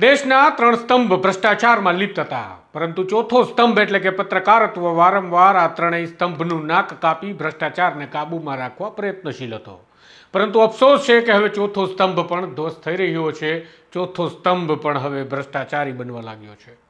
દેશના ત્રણ સ્તંભ ભ્રષ્ટાચારમાં લિપ્ત હતા. પરંતુ ચોથો સ્તંભ એટલે કે પત્રકારત્વ વારંવાર આ ત્રણેય સ્તંભનું નાક કાપી ભ્રષ્ટાચારને કાબૂમાં રાખવા પ્રયત્નશીલ હતો. પરંતુ અફસોસ છે કે હવે ચોથો સ્તંભ પણ ધ્વસ્ત થઈ રહ્યો છે. ચોથો સ્તંભ પણ હવે ભ્રષ્ટાચારી બનવા લાગ્યો છે.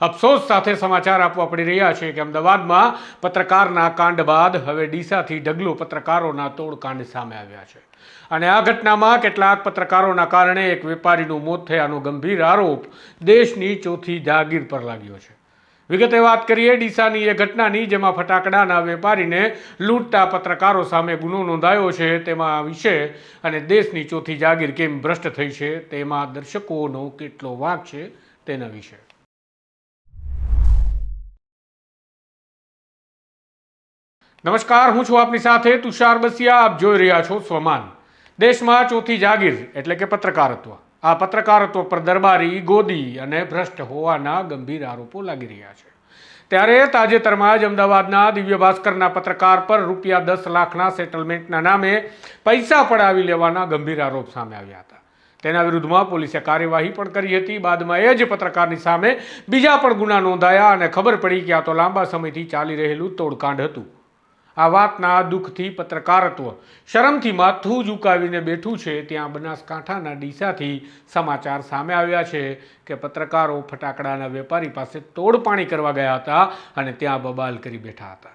અફસોસ સાથે સમાચાર આપવા પડી રહ્યા છે કે અમદાવાદમાં પત્રકારના કાંડ બાદ હવે ડીસાથી ઢગલો પત્રકારોના તોડકાંડ સામે આવ્યા છે. અને આ ઘટનામાં કેટલાક પત્રકારોના કારણે એક વેપારીનું મોત થયાનો ગંભીર આરોપ દેશની ચોથી જાગીર પર લાગ્યો છે. વિગતે વાત કરીએ, ડીસાની એ ઘટનાની જેમાં ફટાકડાના વેપારીને લૂંટતા પત્રકારો સામે ગુનો નોંધાયો છે તેમાં વિશે અને દેશની ચોથી જાગીર કેમ ભ્રષ્ટ થઈ છે તેમાં દર્શકોનો કેટલો વાંક છે તેના વિશે. નમસ્કાર, હું છું આપની સાથે તુષાર બસિયા. આપ જોઈ રહ્યા છો સ્વમાન. દેશમાં ચોથી જાગીર એટલે કે પત્રકારત્વ. આ પત્રકારત્વ પર દરબારી, ગોદી અને ભ્રષ્ટ હોવાના ગંભીર આરોપો લાગી રહ્યા છે. ત્યારે તાજેતરમાં જ અમદાવાદના દિવ્ય ભાસ્કરના પત્રકાર પર રૂપિયા દસ લાખના સેટલમેન્ટના નામે પૈસા પડાવી લેવાના ગંભીર આરોપ સામે આવ્યા હતા. તેના વિરુદ્ધમાં પોલીસે કાર્યવાહી પણ કરી હતી. બાદમાં એ જ પત્રકારની સામે બીજા પણ ગુના નોંધાયા અને ખબર પડી કે આ તો લાંબા સમયથી ચાલી રહેલું તોડકાંડ હતું. આ વાતના દુઃખથી પત્રકારત્વ શરમથી માથું ઝુકાવીને બેઠું છે ત્યાં બનાસકાંઠાના ડીસાથી સમાચાર સામે આવ્યા છે કે પત્રકારો ફટાકડાના વેપારી પાસે તોડપાણી કરવા ગયા હતા અને ત્યાં બબાલ કરી બેઠા હતા.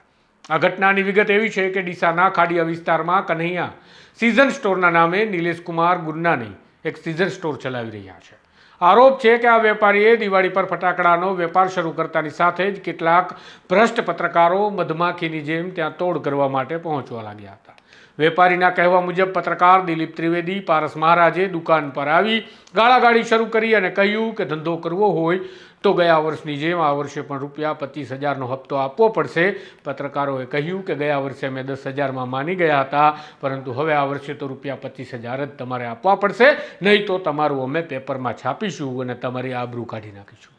આ ઘટનાની વિગત એવી છે કે ડીસાના ખાડિયા વિસ્તારમાં કન્હૈયા સિઝન સ્ટોરના નામે નિલેશ કુમાર ગુન્નાની એક સિઝન સ્ટોર ચલાવી રહ્યા છે. આરોપ છે કે આ વેપારીએ દિવાળી પર ફટાકડાનો વેપાર શરૂ કરતાની સાથે જ કેટલાક ભ્રષ્ટ પત્રકારો મધમાખીની જેમ ત્યાં તોડ કરવા માટે પહોંચવા લાગ્યા હતા. વેપારીના કહેવા મુજબ પત્રકાર દિલીપ ત્રિવેદી પારસ મહારાજે દુકાન પર આવી ગાળાગાળી શરૂ કરી અને કહ્યું કે ધંધો કરવો હોય તો ગયા વર્ષની જેમ આ વર્ષે પણ રૂપિયા પચીસ હજારનો હપ્તો આપવો પડશે. પત્રકારોએ કહ્યું કે ગયા વર્ષે અમે દસ હજારમાં માની ગયા હતા, પરંતુ હવે આ વર્ષે તો રૂપિયા પચીસ હજાર જ તમારે આપવા પડશે, નહીં તો તમારું અમે પેપરમાં છાપીશું અને તમારી આબરૂ કાઢી નાખીશું.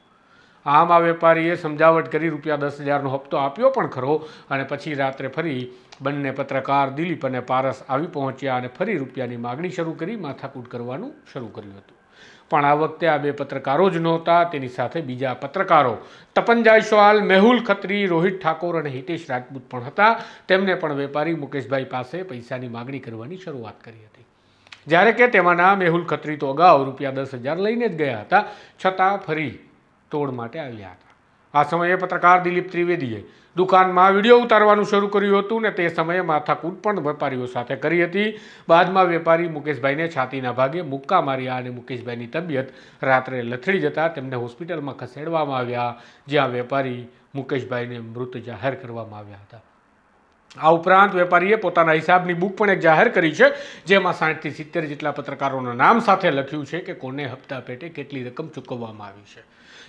આમ આ વેપારીએ સમજાવટ કરી રૂપિયા દસ હજારનો હપ્તો આપ્યો પણ ખરો અને પછી રાત્રે ફરી બંને પત્રકાર દિલીપ અને પારસ આવી પહોંચ્યા અને ફરી રૂપિયાની માગણી શરૂ કરી, માથાકૂટ કરવાનું શરૂ કર્યું હતું. પણ આ વખતે આ બે પત્રકારો જ નહોતા, તેની સાથે બીજા પત્રકારો તપન જાયસવાલ, મેહુલ ખત્રી, રોહિત ઠાકોર અને હિતેશ રાજપૂત પણ હતા. તેમને પણ વેપારી મુકેશભાઈ પાસે પૈસાની માગણી કરવાની શરૂઆત કરી હતી. જ્યારે કે તેમાંના મેહુલ ખત્રી તો અગાઉ રૂપિયા દસ હજાર લઈને જ ગયા હતા. છતાં ફરી તોડ માટે આવ્યા હતા. આ સમયે પત્રકાર દિલીપ ત્રિવેદીએ દુકાનમાં વીડિયો ઉતારવાનું શરૂ કર્યું હતું ને તે સમયે માથાકૂટ પણ વેપારીઓ સાથે કરી હતી. બાદમાં વેપારી મુકેશભાઈને છાતીના ભાગે મુક્કા માર્યા અને મુકેશભાઈની તબિયત રાત્રે લથડી જતા તેમને હોસ્પિટલમાં ખસેડવામાં આવ્યા, જ્યાં વેપારી મુકેશભાઈને મૃત જાહેર કરવામાં આવ્યા હતા. આ ઉપરાંત વેપારીએ પોતાના હિસાબની બુક પણ એક જાહેર કરી છે, જેમાં સાઠથી સિત્તેર જેટલા પત્રકારોના નામ સાથે લખ્યું છે કે કોને હપ્તા પેટે કેટલી રકમ ચૂકવવામાં આવી છે.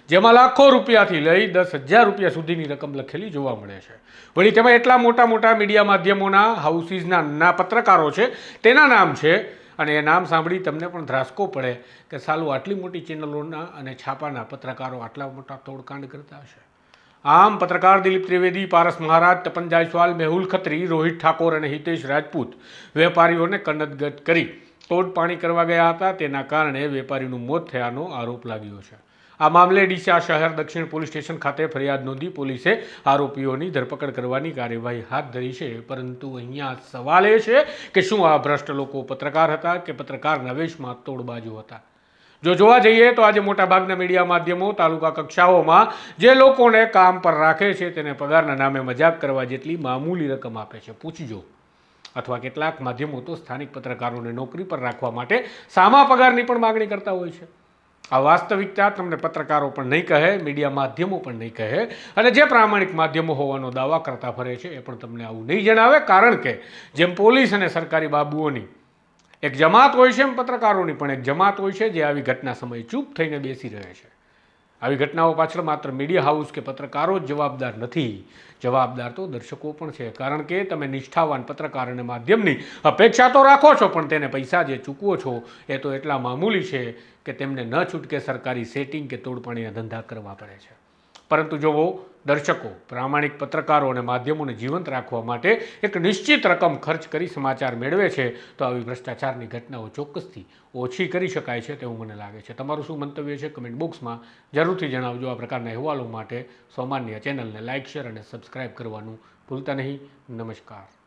જેમાં લાખો રૂપિયાથી લઈ દસ હજાર રૂપિયા સુધીની રકમ લખેલી જોવા મળે છે. વળી તેમાં એટલા મોટા મોટા મીડિયા માધ્યમોના, હાઉસીસના ના પત્રકારો છે, તેના નામ છે, અને એ નામ સાંભળી તમને પણ ધ્રાસકો પડે કે સાલું આટલી મોટી ચેનલોના અને છાપાના પત્રકારો આટલા મોટા તોડકાંડ કરતા હશે. આમ પત્રકાર દિલીપ ત્રિવેદી, પારસ મહારાજ, તપન જાયસવાલ, મેહુલ ખત્રી, રોહિત ઠાકોર અને હિતેશ રાજપૂત વેપારીઓને કનદગત કરી તોડપાણી કરવા ગયા હતા. તેના કારણે વેપારીનું મોત થયાનો આરોપ લાગ્યો છે. આ મામલે ડીસા શહેર દક્ષિણ પોલીસ સ્ટેશન ખાતે ફરિયાદ નોંધી પોલીસે આરોપીઓની ધરપકડ કરવાની કાર્યવાહી હાથ ધરી છે. પરંતુ અહીંયા સવાલ એ છે કે શું આ ભ્રષ્ટ લોકો પત્રકાર હતા કે પત્રકાર નવેશમાં તોડબાજુ હતા? જો જોવા જઈએ તો આજે મોટાભાગના મીડિયા માધ્યમો, તાલુકા કક્ષાઓમાં જે લોકોને કામ પર રાખે છે તેને પગારના નામે મજાક કરવા જેટલી મામૂલી રકમ આપે છે. પૂછજો અથવા કેટલાક માધ્યમો તો સ્થાનિક પત્રકારોને નોકરી પર રાખવા માટે સામા પગારની પણ માગણી કરતા હોય છે. આ વાસ્તવિકતા તમને પત્રકારો પણ નહીં કહે, મીડિયા માધ્યમો પણ નહીં કહે અને જે પ્રામાણિક માધ્યમો હોવાનો દાવા કરતા ફરે છે એ પણ તમને આવું નહીં જણાવે, કારણ કે જેમ પોલીસ અને સરકારી બાબુઓની એક જમાત હોય છે એમ પત્રકારોની પણ એક જમાત હોય છે જે આવી ઘટના સમયે ચૂપ થઈને બેસી રહે છે. આવી ઘટનાઓ પાછળ માત્ર મીડિયા હાઉસ કે પત્રકારો જ જવાબદાર નથી. જવાબદાર તો દર્શકો પણ છે, કારણ કે તમે નિષ્ઠાવાન પત્રકાર અને માધ્યમની અપેક્ષા તો રાખો છો, પણ તેને પૈસા જે ચૂકવો છો, એ તો એટલા મામૂલી છે કે તેમને ન છૂટકે સરકારી સેટિંગ કે તોડપાણીના ધંધા કરવા પડે છે. પરંતુ જો દર્શકો, પ્રામાણિક પત્રકારો અને માધ્યમોને જીવંત રાખવા માટે એક નિશ્ચિત રકમ ખર્ચ કરી સમાચાર મેળવે છે, તો આવી ભ્રષ્ટાચારની ઘટનાઓ ચોક્કસથી ઓછી કરી શકાય છે તેવું મને લાગે છે. તમારું શું મંતવ્ય છે કમેન્ટ બોક્સમાં જરૂરથી જણાવજો. આ પ્રકારના અહેવાલો માટે સામાન્ય ચેનલને લાઇક શેર અને સબસ્ક્રાઇબ કરવાનું ભૂલતા નહીં. નમસ્કાર.